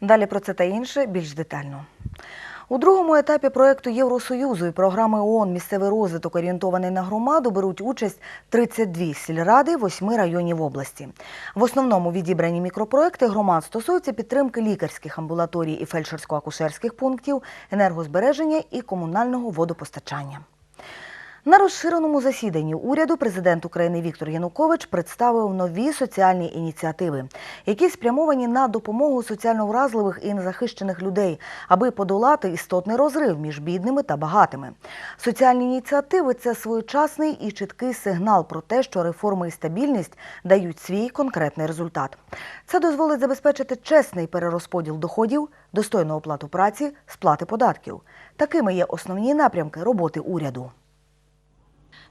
Далі про це та інше більш детально. У другому етапі проекту Євросоюзу і програми ООН Місцевий розвиток орієнтований на громаду беруть участь 32 сільради восьми районів області. В основному відібрані мікропроекти громад стосуються підтримки лікарських амбулаторій і фельдшерсько-акушерських пунктів, енергозбереження і комунального водопостачання. На розширеному засіданні уряду президент України Віктор Янукович представив нові соціальні ініціативи, які спрямовані на допомогу соціально вразливих і незахищених людей, аби подолати істотний розрив між бідними та багатими. Соціальні ініціативи це своєчасний і чіткий сигнал про те, що реформи і стабільність дають свій конкретний результат. Це дозволить забезпечити чесний перерозподіл доходів, достойну оплату праці, сплати податків. Такими є основні напрямки роботи уряду.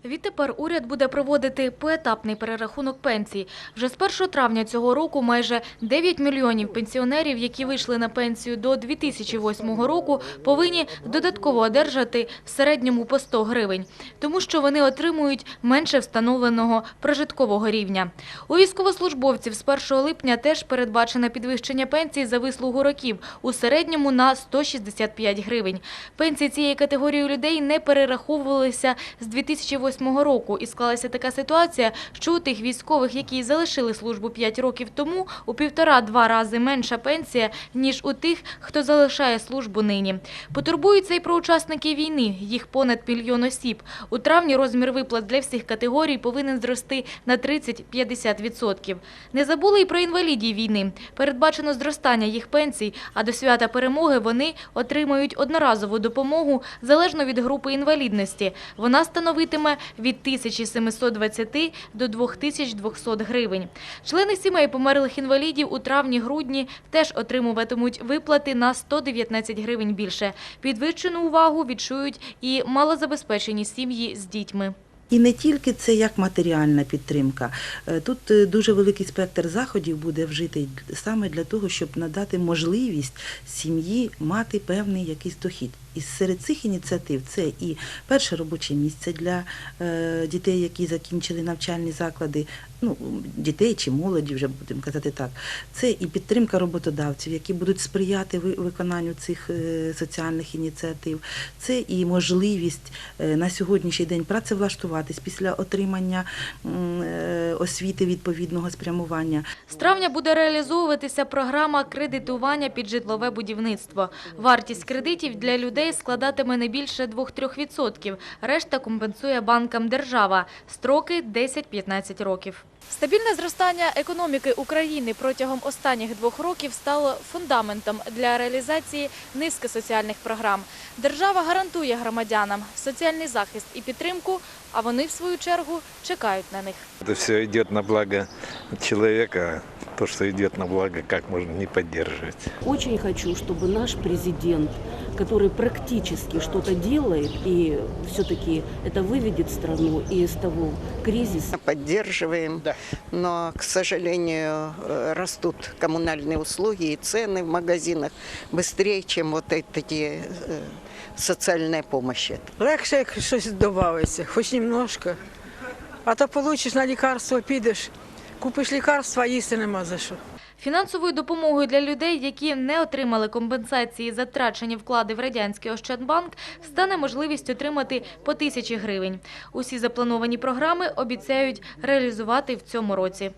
Відтепер уряд буде проводити поетапний перерахунок пенсій. Вже з 1 травня цього року майже 9 мільйонів пенсіонерів, які вийшли на пенсію до 2008 року, повинні додатково одержати в середньому по 100 гривень, тому що вони отримують менше встановленого прожиткового рівня. У військовослужбовців з 1 липня теж передбачено підвищення пенсій за вислугу років у середньому на 165 гривень. Пенсії цієї категорії людей не перераховувалися з 2008 року. І склалася така ситуація, що у тих військових, які залишили службу 5 років тому, у півтора-два рази менша пенсія, ніж у тих, хто залишає службу нині. Потурбуються і про учасників війни, їх понад мільйон осіб. У травні розмір виплат для всіх категорій повинен зрости на 30-50%. Не забули і про інвалідів війни. Передбачено зростання їх пенсій, а до свята перемоги вони отримають одноразову допомогу залежно від групи інвалідності. Вона становитиме від 1720 до 2200 гривень. Члени сімей померлих інвалідів у травні-грудні теж отримуватимуть виплати на 119 гривень більше. Підвищену увагу відчують і малозабезпечені сім'ї з дітьми. І не тільки це як матеріальна підтримка. Е, Тут е, дуже великий спектр заходів буде вжитий саме для того, щоб надати можливість сім'ї мати певний якийсь дохід. І серед цих ініціатив це і перше робоче місце для е, дітей, які закінчили навчальні заклади, ну дітей чи молоді, вже будемо казати так. Це і підтримка роботодавців, які будуть сприяти ви- виконанню цих е, соціальних ініціатив. Це і можливість е, на сьогоднішній день працевлаштуватись після отримання освіти відповідного спрямування. З травня буде реалізовуватися програма кредитування під житлове будівництво. Вартість кредитів для людей складатиме не більше 2-3%. Решта компенсує банкам держава. Строки 10-15 років. Стабільне зростання економіки України протягом останніх двох років стало фундаментом для реалізації низки соціальних програм. Держава гарантує громадянам соціальний захист і підтримку, а вони, в свою чергу, чекають на них. Это все идет на благо человека. То, что идет на благо, как можно не поддерживать. Очень хочу, чтобы наш президент, который практически что-то делает и все-таки это выведет страну из того кризиса, поддерживаем, но, к сожалению, э, растут коммунальные услуги и цены в магазинах быстрее, чем вот эти э, социальная помощь. Легше, як щось додається, хоч немножко. А то получиш на лікарство, підеш, Купиш лікарства, їсти нема за що. Фінансовою допомогою для людей, які не отримали компенсації за втрачені вклади в радянський Ощадбанк, стане можливість отримати по тисячі гривень. Усі заплановані програми обіцяють реалізувати в цьому році.